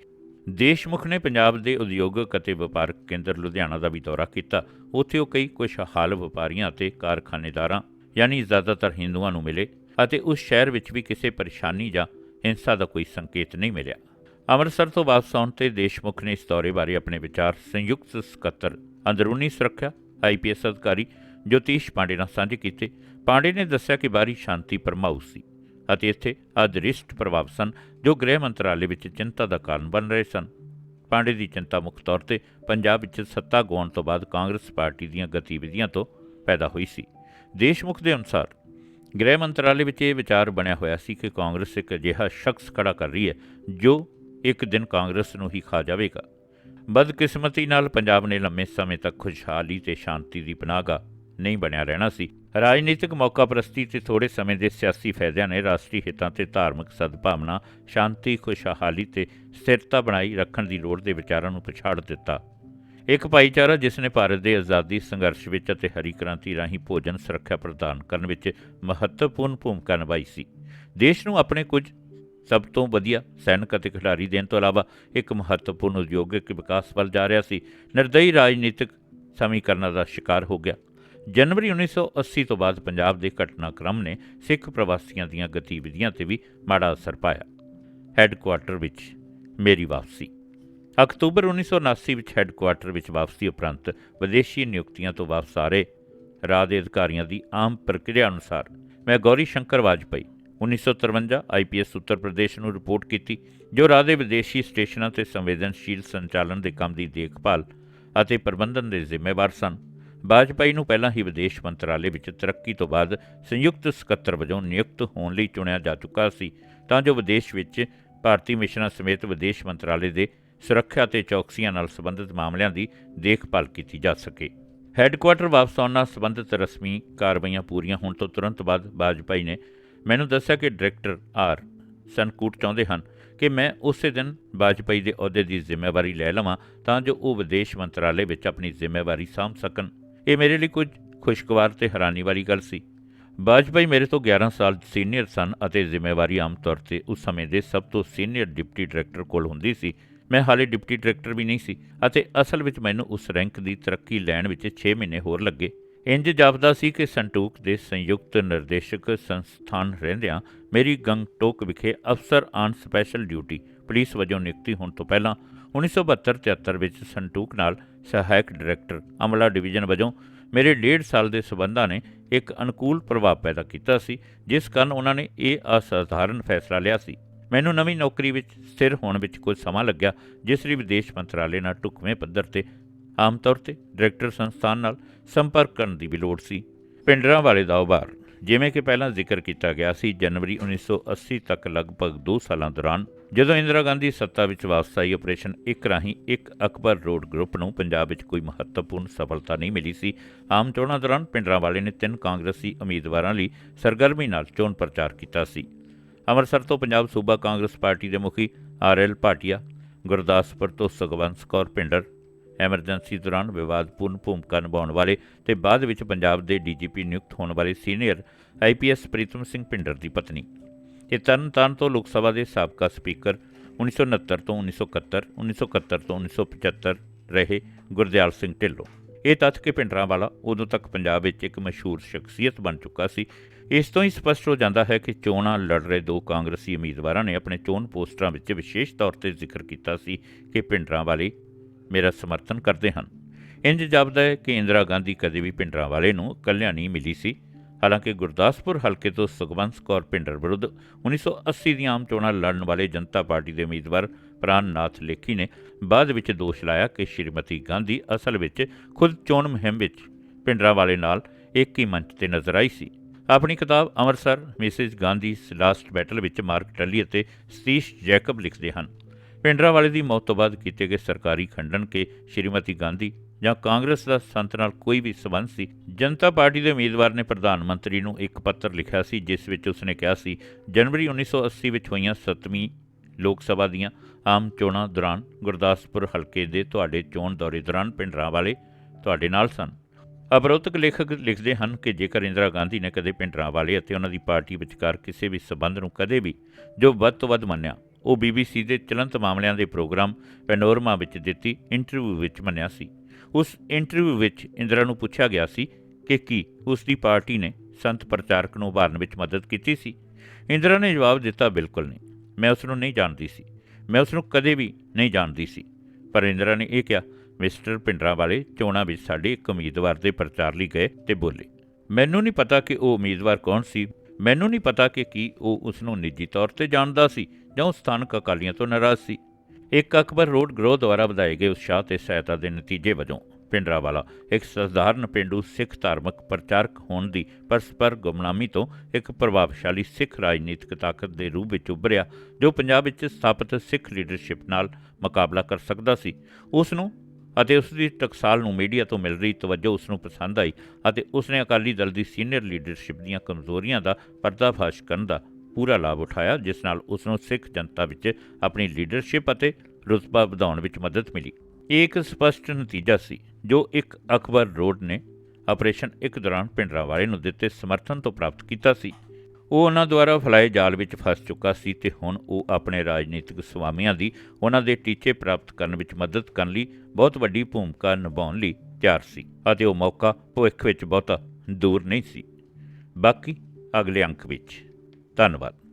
ਦੇਸ਼ਮੁਖ ਨੇ ਪੰਜਾਬ ਦੇ ਉਦਯੋਗਿਕ ਅਤੇ ਵਪਾਰਕ ਕੇਂਦਰ ਲੁਧਿਆਣਾ ਦਾ ਵੀ ਦੌਰਾ ਕੀਤਾ। ਉੱਥੇ ਉਹ ਕਈ ਖੁਸ਼ਹਾਲ ਵਪਾਰੀਆਂ ਅਤੇ ਕਾਰਖਾਨੇਦਾਰਾਂ, ਯਾਨੀ ਜ਼ਿਆਦਾਤਰ ਹਿੰਦੂਆਂ ਨੂੰ ਮਿਲੇ ਅਤੇ ਉਸ ਸ਼ਹਿਰ ਵਿੱਚ ਵੀ ਕਿਸੇ ਪਰੇਸ਼ਾਨੀ ਜਾਂ ਹਿੰਸਾ ਦਾ ਕੋਈ ਸੰਕੇਤ ਨਹੀਂ ਮਿਲਿਆ। ਅੰਮ੍ਰਿਤਸਰ ਤੋਂ ਵਾਪਸ ਆਉਣ ਤੇ ਦੇਸ਼ਮੁਖ ਨੇ ਇਸ ਦੌਰੇ ਬਾਰੇ ਆਪਣੇ ਵਿਚਾਰ ਸੰਯੁਕਤ ਸਕੱਤਰ, ਅੰਦਰੂਨੀ ਸੁਰੱਖਿਆ ਆਈਪੀਐਸ ਅਧਿਕਾਰੀ ਜੋਤੀਸ਼ ਪਾਂਡੇ ਨਾਲ ਸਾਂਝੇ ਕੀਤੇ। ਪਾਂਡੇ ਨੇ ਦੱਸਿਆ ਕਿ ਬਾਰੀ ਸ਼ਾਂਤੀ ਪਰਮਾਊ ਸੀ। ਅਤੇ ਇੱਥੇ ਅਦ੍ਰਿਸ਼ਟ ਪ੍ਰਭਾਵ ਸਨ, ਜੋ ਗ੍ਰਹਿ ਮੰਤਰਾਲੇ ਵਿੱਚ ਚਿੰਤਾ ਦਾ ਕਾਰਨ ਬਣ ਰਹੇ ਸਨ। ਪਾਂਡੇ ਦੀ ਚਿੰਤਾ ਮੁੱਖ ਤੌਰ ਤੇ ਪੰਜਾਬ ਵਿੱਚ ਸੱਤਾ ਗਾਉਣ ਤੋਂ ਬਾਅਦ ਕਾਂਗਰਸ ਪਾਰਟੀ ਦੀਆਂ ਗਤੀਵਿਧੀਆਂ ਤੋਂ ਪੈਦਾ ਹੋਈ ਸੀ। ਦੇਸ਼ਮੁਖ ਦੇ ਅਨੁਸਾਰ ਗ੍ਰਹਿ ਮੰਤਰਾਲੇ ਵਿੱਚ ਇਹ ਵਿਚਾਰ ਬਣਿਆ ਹੋਇਆ ਸੀ ਕਿ ਕਾਂਗਰਸ ਇੱਕ ਅਜਿਹਾ ਸ਼ਖਸ ਖੜਾ ਕਰ ਰਹੀ ਹੈ, ਜੋ ਇੱਕ ਦਿਨ ਕਾਂਗਰਸ ਨੂੰ ਹੀ ਖਾ ਜਾਵੇਗਾ। ਬਦਕਿਸਮਤੀ ਨਾਲ ਪੰਜਾਬ ਨੇ ਲੰਮੇ ਸਮੇਂ ਤੱਕ ਖੁਸ਼ਹਾਲੀ ਤੇ ਸ਼ਾਂਤੀ ਦੀ ਪਨਾਹਗਾ ਨਹੀਂ ਬਣਿਆ ਰਹਿਣਾ ਸੀ। ਰਾਜਨੀਤਿਕ ਮੌਕਾ ਪ੍ਰਸਤੀ ਤੇ ਥੋੜੇ ਸਮੇਂ ਦੇ ਸਿਆਸੀ ਫਾਇਦਿਆਂ ਨੇ ਰਾਸ਼ਟਰੀ ਹਿੱਤਾਂ ਤੇ ਧਾਰਮਿਕ ਸਦਭਾਵਨਾ, ਸ਼ਾਂਤੀ, ਖੁਸ਼ਹਾਲੀ ਤੇ ਸਥਿਰਤਾ ਬਣਾਈ ਰੱਖਣ ਦੀ ਲੋੜ ਦੇ ਵਿਚਾਰਾਂ ਨੂੰ ਪਛਾੜ ਦਿੱਤਾ। ਇੱਕ ਭਾਈਚਾਰਾ ਜਿਸ ਨੇ ਭਾਰਤ ਦੇ ਆਜ਼ਾਦੀ, ਸੰਘਰਸ਼ ਵਿੱਚ ਅਤੇ ਹਰੀ ਕ੍ਰਾਂਤੀ ਰਾਹੀਂ ਭੋਜਨ ਸੁਰੱਖਿਆ ਪ੍ਰਦਾਨ ਕਰਨ ਵਿੱਚ ਮਹੱਤਵਪੂਰਨ ਭੂਮਿਕਾ ਨਿਭਾਈ ਸੀ। ਦੇਸ਼ ਨੂੰ ਆਪਣੇ ਕੁਝ ਸਭ ਤੋਂ ਵਧੀਆ ਸੈਨਿਕ ਅਤੇ ਖਿਡਾਰੀ ਦੇਣ ਤੋਂ ਇਲਾਵਾ ਇੱਕ ਮਹੱਤਵਪੂਰਨ ਉਦਯੋਗਿਕ ਵਿਕਾਸ ਵੱਲ ਜਾ ਰਿਹਾ ਸੀ। ਨਿਰਦਈ ਰਾਜਨੀਤਿਕ ਸਮੀਕਰਨਾਂ ਦਾ ਸ਼ਿਕਾਰ ਹੋ ਗਿਆ। ਜਨਵਰੀ 1980 ਤੋਂ ਬਾਅਦ ਪੰਜਾਬ ਦੇ ਘਟਨਾਕ੍ਰਮ ਨੇ ਸਿੱਖ ਪ੍ਰਵਾਸੀਆਂ ਦੀਆਂ ਗਤੀਵਿਧੀਆਂ ਤੇ ਵੀ ਮਾੜਾ ਅਸਰ ਪਾਇਆ। ਹੈੱਡਕੁਆਰਟਰ ਵਿੱਚ ਮੇਰੀ ਵਾਪਸੀ। ਅਕਤੂਬਰ 1979 ਵਿੱਚ ਹੈੱਡਕੁਆਰਟਰ ਵਿੱਚ ਵਾਪਸੀ ਉਪਰੰਤ ਵਿਦੇਸ਼ੀ ਨਿਯੁਕਤੀਆਂ ਤੋਂ ਵਾਪਸ ਆ ਰਹੇ ਰਾਜ ਦੇ ਅਧਿਕਾਰੀਆਂ ਦੀ ਆਮ ਪ੍ਰਕਿਰਿਆ ਅਨੁਸਾਰ ਮੈਂ ਗੌਰੀ ਸ਼ੰਕਰ ਵਾਜਪਾਈ 1953 ਆਈਪੀਐਸ ਉੱਤਰ ਪ੍ਰਦੇਸ਼ ਨੂੰ ਰਿਪੋਰਟ ਕੀਤੀ, ਜੋ ਰਾਜ ਦੇ ਵਿਦੇਸ਼ੀ ਸਟੇਸ਼ਨਾਂ ਤੇ ਸੰਵੇਦਨਸ਼ੀਲ ਸੰਚਾਲਨ ਦੇ ਕੰਮ ਦੀ ਦੇਖਭਾਲ ਅਤੇ ਪ੍ਰਬੰਧਨ ਦੇ ਜ਼ਿੰਮੇਵਾਰ ਸਨ। ਵਾਜਪਾਈ ਨੂੰ ਪਹਿਲਾਂ ਹੀ ਵਿਦੇਸ਼ ਮੰਤਰਾਲੇ ਵਿੱਚ ਤਰੱਕੀ ਤੋਂ ਬਾਅਦ ਸੰਯੁਕਤ ਸਕੱਤਰ ਵਜੋਂ ਨਿਯੁਕਤ ਹੋਣ ਲਈ ਚੁਣਿਆ ਜਾ ਚੁੱਕਾ ਸੀ, ਤਾਂ ਜੋ ਵਿਦੇਸ਼ ਵਿੱਚ ਭਾਰਤੀ ਮਿਸ਼ਨਾਂ ਸਮੇਤ ਵਿਦੇਸ਼ ਮੰਤਰਾਲੇ ਦੇ ਸੁਰੱਖਿਆ ਤੇ ਚੌਕਸੀਆਂ ਨਾਲ ਸੰਬੰਧਿਤ ਮਾਮਲਿਆਂ ਦੀ ਦੇਖਭਾਲ ਕੀਤੀ ਜਾ ਸਕੇ। ਹੈੱਡਕੁਆਟਰ ਵਾਪਸ ਆਉਣ ਨਾਲ ਸੰਬੰਧਿਤ ਰਸਮੀ ਕਾਰਵਾਈਆਂ ਪੂਰੀਆਂ ਹੋਣ ਤੋਂ ਤੁਰੰਤ ਬਾਅਦ ਬਾਜਪਾਈ ਨੇ ਮੈਨੂੰ ਦੱਸਿਆ ਕਿ ਡਾਇਰੈਕਟਰ ਆਰ ਸਨਕੂਟ ਚਾਹੁੰਦੇ ਹਨ ਕਿ ਮੈਂ ਉਸੇ ਦਿਨ ਵਾਜਪਾਈ ਦੇ ਅਹੁਦੇ ਦੀ ਜ਼ਿੰਮੇਵਾਰੀ ਲੈ ਲਵਾਂ, ਤਾਂ ਜੋ ਉਹ ਵਿਦੇਸ਼ ਮੰਤਰਾਲੇ ਵਿੱਚ ਆਪਣੀ ਜ਼ਿੰਮੇਵਾਰੀ ਸਾਂਭ ਸਕਣ। ਇਹ ਮੇਰੇ ਲਈ ਕੁਝ ਖੁਸ਼ਗਵਾਰ ਤੇ ਹੈਰਾਨੀ ਵਾਲੀ ਗੱਲ ਸੀ। ਵਾਜਪਾਈ ਮੇਰੇ ਤੋਂ 11 ਸਾਲ ਸੀਨੀਅਰ ਸਨ ਅਤੇ ਜ਼ਿੰਮੇਵਾਰੀ ਆਮ ਤੌਰ ਤੇ ਉਸ ਸਮੇਂ ਦੇ ਸਭ ਤੋਂ ਸੀਨੀਅਰ ਡਿਪਟੀ ਡਾਇਰੈਕਟਰ ਕੋਲ ਹੁੰਦੀ ਸੀ। ਮੈਂ ਹਾਲੇ ਡਿਪਟੀ ਡਾਇਰੈਕਟਰ ਵੀ ਨਹੀਂ ਸੀ ਅਤੇ ਅਸਲ ਵਿੱਚ ਮੈਨੂੰ ਉਸ ਰੈਂਕ ਦੀ ਤਰੱਕੀ ਲੈਣ ਵਿੱਚ 6 ਮਹੀਨੇ ਹੋਰ ਲੱਗੇ। ਇੰਜ ਜਾਪਦਾ ਸੀ ਕਿ ਸੰਟੂਕ ਦੇ ਸੰਯੁਕਤ ਨਿਰਦੇਸ਼ਕ ਸੰਸਥਾਨ ਰਹਿੰਦਿਆਂ ਮੇਰੀ ਗੰਗਟੋਕ ਵਿਖੇ ਅਫਸਰ ਆਨ ਸਪੈਸ਼ਲ ਡਿਊਟੀ ਪੁਲਿਸ ਵਜੋਂ ਨਿਯੁਕਤੀ ਹੋਣ ਤੋਂ ਪਹਿਲਾਂ 1972-73 ਵਿੱਚ ਸੰਟੂਕ ਨਾਲ ਸਹਾਇਕ ਡਾਇਰੈਕਟਰ ਅਮਲਾ ਡਿਵੀਜ਼ਨ ਵਜੋਂ ਮੇਰੇ ਡੇਢ ਸਾਲ ਦੇ ਸਬੰਧਾਂ ਨੇ ਇੱਕ ਅਨੁਕੂਲ ਪ੍ਰਭਾਵ ਪੈਦਾ ਕੀਤਾ ਸੀ, ਜਿਸ ਕਾਰਨ ਉਹਨਾਂ ਨੇ ਇਹ ਅਸਾਧਾਰਨ ਫੈਸਲਾ ਲਿਆ ਸੀ। ਮੈਨੂੰ ਨਵੀਂ ਨੌਕਰੀ ਵਿੱਚ ਸਥਿਰ ਹੋਣ ਵਿੱਚ ਕੁਝ ਸਮਾਂ ਲੱਗਿਆ, ਜਿਸ ਲਈ ਵਿਦੇਸ਼ ਮੰਤਰਾਲੇ ਨਾਲ ਢੁਕਵੇਂ ਪੱਧਰ ਤੇ ਆਮ ਤੌਰ ਤੇ ਡਾਇਰੈਕਟਰ ਸੰਸਥਾਨ ਨਾਲ ਸੰਪਰਕ ਕਰਨ ਦੀ ਵੀ ਲੋੜ ਸੀ। ਪਿੰਡਰਾਂ ਵਾਲੇ ਦਾ ਉਭਾਰ ਜਿਵੇਂ ਕਿ ਪਹਿਲਾਂ ਜ਼ਿਕਰ ਕੀਤਾ ਗਿਆ ਸੀ, ਜਨਵਰੀ 1980 ਤੱਕ ਲਗਭਗ 2 ਸਾਲਾਂ ਦੌਰਾਨ ਜਦੋਂ ਇੰਦਰਾ ਗਾਂਧੀ ਸੱਤਾ ਵਿੱਚ ਵਾਪਸ ਆਈ ਆਪਰੇਸ਼ਨ ਇੱਕ ਰਾਹੀਂ ਇੱਕ ਅਕਬਰ ਰੋਡ ਗਰੁੱਪ ਨੂੰ ਪੰਜਾਬ ਵਿੱਚ ਕੋਈ ਮਹੱਤਵਪੂਰਨ ਸਫਲਤਾ ਨਹੀਂ ਮਿਲੀ ਸੀ, ਆਮ ਚੋਣਾਂ ਦੌਰਾਨ ਪਿੰਡਰਾਂ ਵਾਲੇ ਨੇ ਤਿੰਨ ਕਾਂਗਰਸੀ ਉਮੀਦਵਾਰਾਂ ਲਈ ਸਰਗਰਮੀ ਨਾਲ ਚੋਣ ਪ੍ਰਚਾਰ ਕੀਤਾ ਸੀ। ਅੰਮ੍ਰਿਤਸਰ ਤੋਂ ਪੰਜਾਬ ਸੂਬਾ ਕਾਂਗਰਸ ਪਾਰਟੀ ਦੇ ਮੁਖੀ ਆਰ ਐਲ ਭਾਟੀਆ, ਗੁਰਦਾਸਪੁਰ ਤੋਂ ਸੁਖਵੰਤ ਕੌਰ ਪਿੰਡਰ ਐਮਰਜੈਂਸੀ ਦੌਰਾਨ ਵਿਵਾਦਪੂਰਨ ਭੂਮਿਕਾ ਨਿਭਾਉਣ ਵਾਲੇ ਤੇ ਬਾਅਦ ਵਿੱਚ ਪੰਜਾਬ ਦੇ ਡੀਜੀਪੀ ਨਿਯੁਕਤ ਹੋਣ ਵਾਲੇ ਸੀਨੀਅਰ ਆਈਪੀਐਸ ਪ੍ਰੀਤਮ ਸਿੰਘ ਪਿੰਡਰ ਦੀ ਪਤਨੀ। ਇਹ ਤਰਨਤਾਰਨ ਤੋਂ ਲੋਕ ਸਭਾ ਦੇ ਸਾਬਕਾ ਸਪੀਕਰ 1969 ਤੋਂ 1971 1971 ਤੋਂ 1975 ਰਹੇ ਗੁਰਦਿਆਲ ਸਿੰਘ ਢਿੱਲੋਂ। ਇਹ ਤੱਥ ਕਿ ਭਿੰਡਰਾਂਵਾਲਾ ਉਦੋਂ ਤੱਕ ਪੰਜਾਬ ਵਿੱਚ ਇੱਕ ਮਸ਼ਹੂਰ ਸ਼ਖਸੀਅਤ ਬਣ ਚੁੱਕਾ ਸੀ। ਇਸ ਤੋਂ ਹੀ ਸਪਸ਼ਟ ਹੋ ਜਾਂਦਾ ਹੈ ਕਿ ਚੋਣਾਂ ਲੜ ਰਹੇ ਦੋ ਕਾਂਗਰਸੀ ਉਮੀਦਵਾਰਾਂ ਨੇ ਆਪਣੇ ਚੋਣ ਪੋਸਟਰਾਂ ਵਿੱਚ ਵਿਸ਼ੇਸ਼ ਤੌਰ ਤੇ ਜ਼ਿਕਰ ਕੀਤਾ ਸੀ ਕਿ ਭਿੰਡਰਾਂਵਾਲੇ ਮੇਰਾ ਸਮਰਥਨ ਕਰਦੇ ਹਨ। ਇੰਜ ਜਾਪਦਾ ਹੈ ਕਿ ਇੰਦਰਾ ਗਾਂਧੀ ਕਦੇ ਵੀ ਭਿੰਡਰਾਂਵਾਲੇ ਨੂੰ ਇਕੱਲਿਆਂ ਨਹੀਂ ਮਿਲੀ ਸੀ। ਹਾਲਾਂਕਿ ਗੁਰਦਾਸਪੁਰ ਹਲਕੇ ਤੋਂ ਸੁਖਵੰਤ ਕੌਰ ਭਿੰਡਰ ਵਿਰੁੱਧ 1980 ਦੀਆਂ ਆਮ ਚੋਣਾਂ ਲੜਨ ਵਾਲੇ ਜਨਤਾ ਪਾਰਟੀ ਦੇ ਉਮੀਦਵਾਰ ਪ੍ਰਾਨਨਾਥ ਲੇਖੀ ਨੇ ਬਾਅਦ ਵਿੱਚ ਦੋਸ਼ ਲਾਇਆ ਕਿ ਸ਼੍ਰੀਮਤੀ ਗਾਂਧੀ ਅਸਲ ਵਿੱਚ ਖੁਦ ਚੋਣ ਮੁਹਿੰਮ ਵਿੱਚ ਭਿੰਡਰਾਂਵਾਲੇ ਨਾਲ ਇੱਕ ਹੀ ਮੰਚ ਤੇ ਨਜ਼ਰ ਆਈ ਸੀ। ਆਪਣੀ ਕਿਤਾਬ Amritsar Mrs Gandhi last battle ਵਿੱਚ ਮਾਰਕ ਟੱਲੀ ਅਤੇ ਸਤੀਸ਼ ਜੈਕਬ ਲਿਖਦੇ ਹਨ। ਭਿੰਡਰਾਂਵਾਲੇ ਦੀ ਮੌਤ ਤੋਂ ਬਾਅਦ ਕੀਤੇ ਗਏ ਸਰਕਾਰੀ ਖੰਡਨ ਕੇ ਸ਼੍ਰੀਮਤੀ ਗਾਂਧੀ ਜਾਂ ਕਾਂਗਰਸ ਦਾ ਸੰਤ ਨਾਲ ਕੋਈ ਵੀ ਸਬੰਧ ਸੀ, ਜਨਤਾ ਪਾਰਟੀ ਦੇ ਉਮੀਦਵਾਰ ਨੇ ਪ੍ਰਧਾਨ ਮੰਤਰੀ ਨੂੰ ਇੱਕ ਪੱਤਰ ਲਿਖਿਆ ਸੀ, ਜਿਸ ਵਿੱਚ ਉਸਨੇ ਕਿਹਾ ਸੀ, ਜਨਵਰੀ 1980 ਵਿੱਚ ਹੋਈਆਂ 7ਵੀਂ ਲੋਕ ਸਭਾ ਦੀਆਂ ਆਮ ਚੋਣਾਂ ਦੌਰਾਨ ਗੁਰਦਾਸਪੁਰ ਹਲਕੇ ਦੇ ਤੁਹਾਡੇ ਚੋਣ ਦੌਰੇ ਦੌਰਾਨ ਭਿੰਡਰਾਂਵਾਲੇ ਤੁਹਾਡੇ ਨਾਲ ਸਨ। ਅਪਰੋਤਕ ਲੇਖਕ ਲਿਖਦੇ ਹਨ ਕਿ ਜੇਕਰ ਇੰਦਰਾ ਗਾਂਧੀ ਨੇ ਕਦੇ ਭਿੰਡਰਾਂਵਾਲੇ ਅਤੇ ਉਹਨਾਂ ਦੀ ਪਾਰਟੀ ਵਿਚਕਾਰ ਕਿਸੇ ਵੀ ਸਬੰਧ ਨੂੰ ਕਦੇ ਵੀ, ਜੋ ਵੱਧ ਤੋਂ ਵੱਧ ਮੰਨਿਆ ਉਹ ਬੀਬੀਸੀ ਦੇ ਚਲੰਤ ਮਾਮਲਿਆਂ ਦੇ ਪ੍ਰੋਗਰਾਮ ਪੈਨੋਰਮਾ ਵਿੱਚ ਦਿੱਤੀ ਇੰਟਰਵਿਊ ਵਿੱਚ ਮੰਨਿਆ ਸੀ। ਉਸ ਇੰਟਰਵਿਊ ਵਿੱਚ ਇੰਦਰਾ ਨੂੰ ਪੁੱਛਿਆ ਗਿਆ ਸੀ ਕਿ ਕੀ ਉਸ ਦੀ ਪਾਰਟੀ ਨੇ ਸੰਤ ਪ੍ਰਚਾਰਕ ਨੂੰ ਉਭਾਰਨ ਵਿੱਚ ਮਦਦ ਕੀਤੀ ਸੀ। ਇੰਦਰਾ ਨੇ ਜਵਾਬ ਦਿੱਤਾ, ਬਿਲਕੁਲ ਨਹੀਂ। ਮੈਂ ਉਸ ਨੂੰ ਨਹੀਂ ਜਾਣਦੀ ਸੀ। ਮੈਂ ਉਸ ਨੂੰ ਕਦੇ ਵੀ ਨਹੀਂ ਜਾਣਦੀ ਸੀ। ਪਰ ਇੰਦਰਾ ਨੇ ਇਹ ਕਿਹਾ, ਮਿਸਟਰ ਪਿੰਡਰਾ ਵਾਲੇ ਚੋਣਾਂ ਵਿੱਚ ਸਾਡੇ ਇੱਕ ਉਮੀਦਵਾਰ ਦੇ ਪ੍ਰਚਾਰ ਲਈ ਗਏ ਤੇ ਬੋਲੇ। ਮੈਨੂੰ ਨਹੀਂ ਪਤਾ ਕਿ ਉਹ ਉਮੀਦਵਾਰ ਕੌਣ ਸੀ। ਮੈਨੂੰ ਨਹੀਂ ਪਤਾ ਕਿ ਕੀ ਉਹ ਉਸ ਨੂੰ ਨਿੱਜੀ ਤੌਰ ਤੇ ਜਾਣਦਾ ਸੀ ਜਾਂ ਉਹ ਸਥਾਨਕ ਅਕਾਲੀਆਂ ਤੋਂ ਨਾਰਾਜ਼ ਸੀ। ਇੱਕ ਅਕਬਰ ਰੋਡ ਗਰੋਹ ਦੁਆਰਾ ਵਧਾਏ ਗਏ ਉਤਸ਼ਾਹ ਤੇ ਸਹਾਇਤਾ ਦੇ ਨਤੀਜੇ ਵਜੋਂ ਪਿੰਡਰਾਵਾਲਾ ਇੱਕ ਸਧਾਰਨ ਪਿੰਡੂ ਸਿੱਖ ਧਾਰਮਿਕ ਪ੍ਰਚਾਰਕ ਹੋਣ ਦੀ ਪਰਸਪਰ ਗੁਮਨਾਮੀ ਤੋਂ ਇੱਕ ਪ੍ਰਭਾਵਸ਼ਾਲੀ ਸਿੱਖ ਰਾਜਨੀਤਿਕ ਤਾਕਤ ਦੇ ਰੂਪ ਵਿੱਚ ਉੱਭਰਿਆ, ਜੋ ਪੰਜਾਬ ਵਿੱਚ ਸਥਾਪਿਤ ਸਿੱਖ ਲੀਡਰਸ਼ਿਪ ਨਾਲ ਮੁਕਾਬਲਾ ਕਰ ਸਕਦਾ ਸੀ। ਉਸ ਨੂੰ ਅਤੇ ਉਸ ਦੀ ਟਕਸਾਲ ਨੂੰ ਮੀਡੀਆ ਤੋਂ ਮਿਲ ਰਹੀ ਤਵੱਜੋ ਉਸ ਨੂੰ ਪਸੰਦ ਆਈ ਅਤੇ ਉਸ ਨੇ ਅਕਾਲੀ ਦਲ ਦੀ ਸੀਨੀਅਰ ਲੀਡਰਸ਼ਿਪ ਦੀਆਂ ਕਮਜ਼ੋਰੀਆਂ ਦਾ ਪਰਦਾਫਾਸ਼ ਕਰਨ ਦਾ ਪੂਰਾ ਲਾਭ ਉਠਾਇਆ, ਜਿਸ ਨਾਲ ਉਸ ਨੂੰ ਸਿੱਖ ਜਨਤਾ ਵਿੱਚ ਆਪਣੀ ਲੀਡਰਸ਼ਿਪ ਅਤੇ ਰੁਤਬਾ ਵਧਾਉਣ ਵਿੱਚ ਮਦਦ ਮਿਲੀ। ਇਹ ਇੱਕ ਸਪਸ਼ਟ ਨਤੀਜਾ ਸੀ, ਜੋ ਇੱਕ ਅਕਬਰ ਰੋਡ ਨੇ ਆਪਰੇਸ਼ਨ ਇੱਕ ਦੌਰਾਨ ਪਿੰਡਰਾਵਾਲੇ ਨੂੰ ਦਿੱਤੇ ਸਮਰਥਨ ਤੋਂ ਪ੍ਰਾਪਤ ਕੀਤਾ ਸੀ। ਉਹ ਉਹਨਾਂ ਦੁਆਰਾ ਫਲਾਏ ਜਾਲ ਵਿੱਚ ਫਸ ਚੁੱਕਾ ਸੀ ਤੇ ਹੁਣ ਉਹ ਆਪਣੇ ਰਾਜਨੀਤਿਕ ਸਵਾਮੀਆਂ ਦੀ, ਉਹਨਾਂ ਦੇ ਟੀਚੇ ਪ੍ਰਾਪਤ ਕਰਨ ਵਿੱਚ ਮਦਦ ਕਰਨ ਲਈ ਬਹੁਤ ਵੱਡੀ ਭੂਮਿਕਾ ਨਿਭਾਉਣ ਲਈ ਤਿਆਰ ਸੀ ਅਤੇ ਉਹ ਮੌਕਾ ਭਵਿੱਖ ਵਿੱਚ ਬਹੁਤਾ ਦੂਰ ਨਹੀਂ ਸੀ। ਬਾਕੀ ਅਗਲੇ ਅੰਕ ਵਿੱਚ। ਧੰਨਵਾਦ।